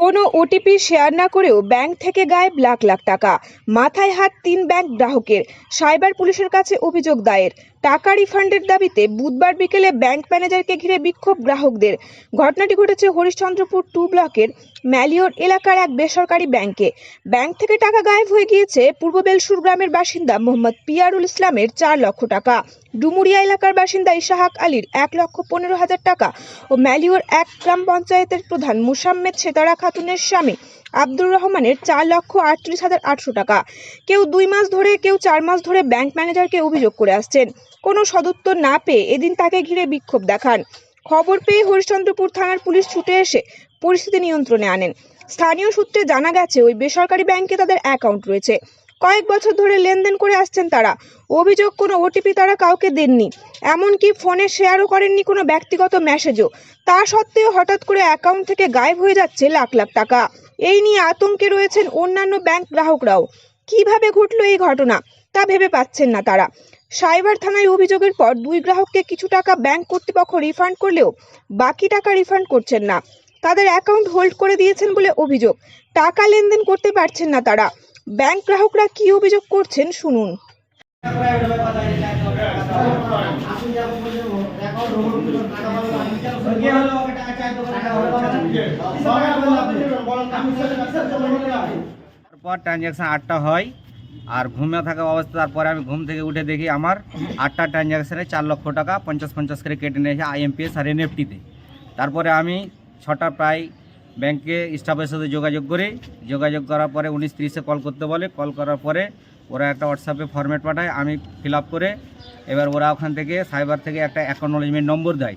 কোনো OTP share না করেও ব্যাংক থেকে গায়েব লাখ লাখ টাকা। মাথায় হাত তিন ব্যাংক গ্রাহকের। সাইবার পুলিশের কাছে অভিযোগ দায়ের। টাকা রিফান্ডের দাবিতে বুধবার বিকেলে ব্যাংক ম্যানেজারকে ঘিরে বিক্ষোভ গ্রাহকদের। ঘটনাটি ঘটেছে হরিশ্চন্দ্রপুর টু ব্লকের ম্যালিওর এলাকার এক বেসরকারি ব্যাংকে। ব্যাংক থেকে টাকা গায়েব হয়ে গিয়েছে পূর্ব বেলসুর গ্রামের বাসিন্দা মোহাম্মদ পিয়ারুল ইসলামের চার লক্ষ টাকা। ডুমুরিয়া এলাকার বাসিন্দা ইশাহাক আলীর এক লক্ষ পনেরো হাজার টাকা ও ম্যালিওর এক গ্রাম পঞ্চায়েতের প্রধান মুসাম্মেদ সেতারা খাতুনের স্বামী আব্দুর রহমানের চার লক্ষ আটত্রিশ হাজার আটশো টাকা। কেউ দুই মাস ধরে, কেউ চার মাস ধরে ব্যাংক ম্যানেজারকে অভিযোগ করে আসছেন। কোনো সদুত্তর না পেয়ে এদিন তাকে ঘিরে বিক্ষোভ দেখান। খবর পেয়ে হরিশ্চন্দ্রপুর থানার পুলিশ ছুটে এসে পরিস্থিতি নিয়ন্ত্রণে আনেন। স্থানীয় সূত্রে জানা গেছে, ওই বেসরকারি ব্যাংকে তাদের অ্যাকাউন্ট রয়েছে। কয়েক বছর ধরে লেনদেন করে আসছেন তারা। অভিযোগ, কোনো ওটিপি তারা কাউকে দেননি। এমনকি ফোনে শেয়ারও করেননি কোনো ব্যক্তিগত মেসেজও তা সত্ত্বেও হঠাৎ করে অ্যাকাউন্ট থেকে গায়েব হয়ে যাচ্ছে লাখ লাখ টাকা। এই নিয়ে আতঙ্কে রয়েছেন অন্যান্য ব্যাংক গ্রাহকরাও। কীভাবে ঘটলো এই ঘটনা, তা ভেবে পাচ্ছেন না তারা। সাইবার থানায় অভিযোগের পর দুই গ্রাহককে কিছু টাকা ব্যাংক কর্তৃপক্ষ রিফান্ড করলেও বাকি টাকা রিফান্ড করছেন না। তাদের অ্যাকাউন্ট হোল্ড করে দিয়েছেন বলে অভিযোগ। টাকা লেনদেন করতে পারছেন না তারা। ব্যাংক গ্রাহকরা কি অভিযোগ করছেন শুনুন। তারপর ট্রানজ্যাকশন আটটা হয়, আর ঘুমিয়ে থাকা অবস্থা, তারপরে আমি ঘুম থেকে উঠে দেখি আমার আটটা ট্রানজ্যাকশানে চার লক্ষ টাকা পঞ্চাশ পঞ্চাশ করে কেটে নিয়েছে আইএমপিএস আর এনএফটিতে তারপরে আমি ছটা প্রায় ব্যাংকে স্টাফের সাথে যোগাযোগ করি, যোগাযোগ করার পরে উনিশ তিরিশে কল করতে বলে, কল করার পরে ওরা একটা হোয়াটসঅ্যাপে ফরম্যাট পাঠায়, আমি ফিল করে এবার ওরা ওখান থেকে সাইবার থেকে একটা অ্যাকনোলেজমেন্ট নম্বর দেয়।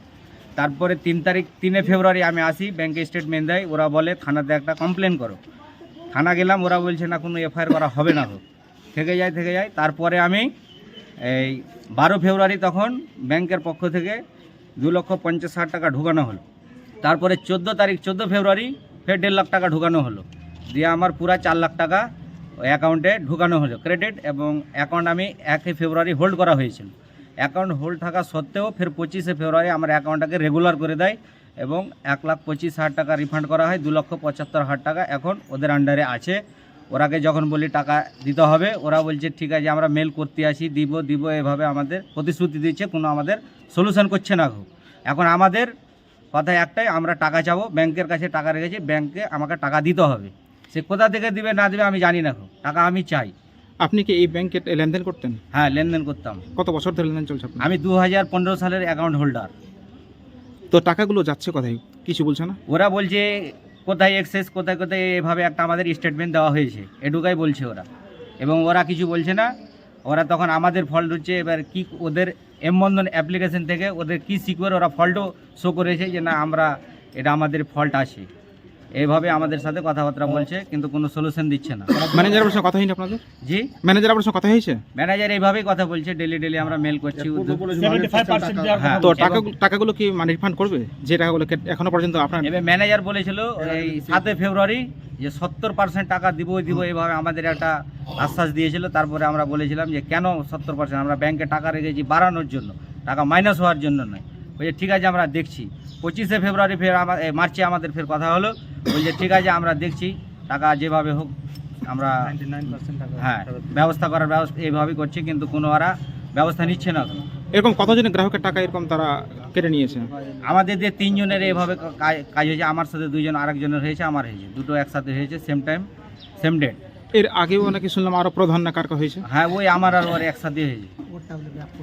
তারপরে তিন তারিখ, তিনে ফেব্রুয়ারি আমি আসি, ব্যাংকে স্টেটমেন্ট দেয়, ওরা বলে থানাতে একটা কমপ্লেন করো। থানা গেলাম, ওরা বলছে, না, কোনো এফআইআর করা হবে না হোক। থেকে যায় থেকে যায়, তারপরে আমি এই বারো ফেব্রুয়ারি তখন ব্যাংকের পক্ষ থেকে দু লক্ষ পঞ্চাশ হাজার টাকা ঢুকানো হলো। তারপরে চোদ্দ তারিখ, চোদ্দ ফেব্রুয়ারি ফের দেড় লাখ টাকা ঢুকানো হলো। দিয়ে আমার পুরা চার লাখ টাকা অ্যাকাউন্টে ঢুকানো হলো ক্রেডিট এবং অ্যাকাউন্ট আমি একই ফেব্রুয়ারি হোল্ড করা হয়েছিল। অ্যাকাউন্ট হোল্ড থাকা সত্ত্বেও ফের পঁচিশে ফেব্রুয়ারি আমার অ্যাকাউন্টটাকে রেগুলার করে দেয় এবং এক লাখ পঁচিশ হাজার টাকা রিফান্ড করা হয়, দু লক্ষ পঁচাত্তর হাজার টাকা এখন ওদের আন্ডারে আছে। ওরাকে যখন বলি টাকা দিতে হবে, ওরা বলছে, ঠিক আছে, আমরা মেল করতে আসি, দিব দিব। এভাবে আমাদের প্রতিশ্রুতি দিচ্ছে, কোনো আমাদের সলিউশন করছে না এখন আমাদের কথা একটাই আমরা টাকা চাবো ব্যাংকের কাছে টাকা রেখেছি ব্যাংকে আমাকে টাকা দিতে হবে। সে কোথা থেকে দিবে না দিবে আমি জানি না টাকা আমি চাই। আপনি কি এই ব্যাংকে লেনদেন করতেন? হ্যাঁ লেনদেন করতাম। কত বছর ধরে লেনদেন চলছে আমি দু হাজার পনেরো সালের অ্যাকাউন্ট হোল্ডার তো টাকাগুলো যাচ্ছে কোথায়? কিছু বলছে না? ওরা বলছে কোথায় এক্সেস কোথায় কোথায় এভাবে একটা আমাদের স্টেটমেন্ট দেওয়া হয়েছে। এটুকাই বলছে ওরা। এবং ওরা কিছু বলছে না ওরা তখন আমাদের ফল্ট হচ্ছে এবার কি ওদের এম বন্ধন অ্যাপ্লিকেশন থেকে ওদের কি সিকিউর ওরা ফল্টও শো করেছে যে না আমরা এটা আমাদের ফল্ট আছে। এইভাবে আমাদের সাথে কথাবার্তা বলছে কিন্তু কোনো সলিউশন দিচ্ছে না। ম্যানেজার আপনার সঙ্গে কথা হয়নি আপনাদের? জি? ম্যানেজার আপনার সঙ্গে কথা হয়েছে? ম্যানেজার এইভাবেই কথা বলছে ডেলি ডেলি আমরা মেল করছি হ্যাঁ তো টাকা টাকাগুলো কি মানে রিফান্ড করবে? যে টাকাগুলো এখনও পর্যন্ত আপনার এবার ম্যানেজার বলেছিল এই সাতই ফেব্রুয়ারি যে সত্তর পার্সেন্ট টাকা দিব দিব এভাবে আমাদের একটা আশ্বাস দিয়েছিল তারপরে আমরা বলেছিলাম যে কেন সত্তর পার্সেন্ট আমরা ব্যাংকে টাকা রেখেছি বাড়ানোর জন্য টাকা মাইনাস হওয়ার জন্য নয়। বলছে ঠিক আছে আমরা দেখছি। পঁচিশে ফেব্রুয়ারি ফের আমার এ, মার্চে আমাদের ফের কথা হলো। বলছে ঠিক আছে আমরা দেখছি টাকা যেভাবে হোক আমরা হ্যাঁ ব্যবস্থা করার ব্যবস্থা এইভাবেই করছি কিন্তু কোনো ওরা ব্যবস্থা নিচ্ছে না। এরকম কতজনের গ্রাহকের টাকা এরকম তারা কেটে নিয়েছে? আমাদের যে তিনজনের এইভাবে কা- কাজ হয়েছে আমার সাথে দুইজন আরেকজনের হয়েছে আমার হয়েছে। দুটো একসাথে হয়েছে সেম টাইম সেম ডেট এর আগেও নাকি শুনলাম আরও প্রধান না কার কার হয়েছে? হ্যাঁ ওই আমার আর ওর একসাথে হয়েছে।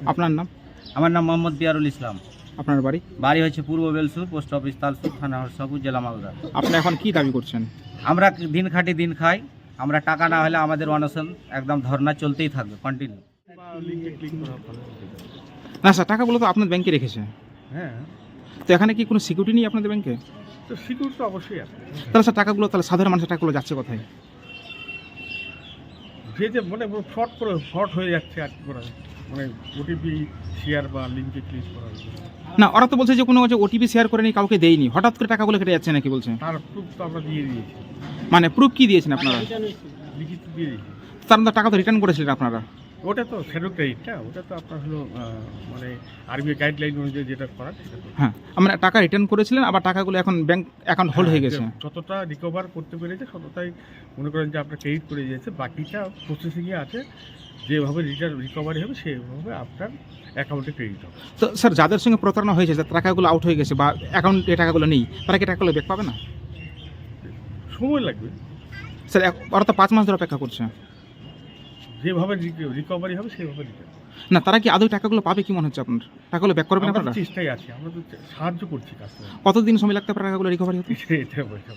আপনার নাম? আমার নাম মোহাম্মদ পিয়ারুল ইসলাম। আপনার বাড়ি? বাড়ি হচ্ছে পূর্ব বেলসুর পোস্ট অফিস তালসুর থানা হরসাপুর জেলা মালদা। আপনি এখন কি দাবি করছেন? আমরা দিন খাটি দিন খাই আমরা টাকা না হলে আমাদের অনশন একদম ধর্না চলতেই থাকবে কন্টিনিউ না স্যার টাকাগুলো তো আপনার ব্যাংকে রেখেছে। হ্যাঁ। তো এখানে কি কোনো সিকিউরিটি নেই আপনাদের ব্যাংকে তো সিকিউরিটি তো অবশ্যই আছে। তাহলে স্যার টাকাগুলো তাহলে সাধারণ মানুষের টাকাগুলো যাচ্ছে কোথায়? যে যে মানে ফ্রড করে ফ্রড হয়ে যাচ্ছে আর কি করা মানে ওটিপি শেয়ার বা লিঙ্কে ক্লিক করা। না ওরা তো বলছে যে কোনো যে ওটিপি শেয়ার করে নি কাউকে দেয়নি। হঠাৎ করে টাকাগুলো কেটে যাচ্ছে নাকি বলছে? তার প্রুফ তো আমরা দিয়ে দিয়েছি। মানে প্রুফ কি দিয়েছেন আপনারা? লিখিত দিয়ে দিয়েছি। তার টাকা তো রিটার্ন করেছিলেন আপনারা। ওটা তো শ্যাডো ক্রেডিটটা ওটা তো আপনার হলো মানে আরবিআই গাইডলাইন অনুযায়ী যেটা করার হ্যাঁ আমরা টাকা রিটার্ন করেছিলেন আবার টাকাগুলো এখন ব্যাংক অ্যাকাউন্ট হোল্ড হয়ে গেছে। হ্যাঁ, যতটা রিকভার করতে পেরেছে ততটাই মনে করেন যে আপনার ক্রেডিট করে দিয়েছে। বাকিটা প্রসেসিংয়ে আছে যেভাবে রিটার্ন রিকভারি হবে সেভাবে আপনার অ্যাকাউন্টে ক্রেডিট হবে। তো স্যার যাদের সঙ্গে প্রতারণা হয়েছে যার টাকাগুলো আউট হয়ে গেছে বা অ্যাকাউন্টে টাকাগুলো নেই তারা কি টাকাগুলো ব্যাক পাবে না? সময় লাগবে। স্যার ওরা তো পাঁচ মাস ধরে অপেক্ষা করছে। যেভাবে রিকভারি হবে সেভাবে রিটার্ন না তারা কি আদৌ টাকাগুলো পাবে কি মনে হচ্ছে আপনার? টাকাগুলো ব্যাক করবে না চেষ্টাই আপনারা? চেষ্টাই আছে আমরা তো সাহায্য করছি কাজ কতদিন সময় লাগতে পারে টাকাগুলো রিকভারি হতে? এটা বলতে।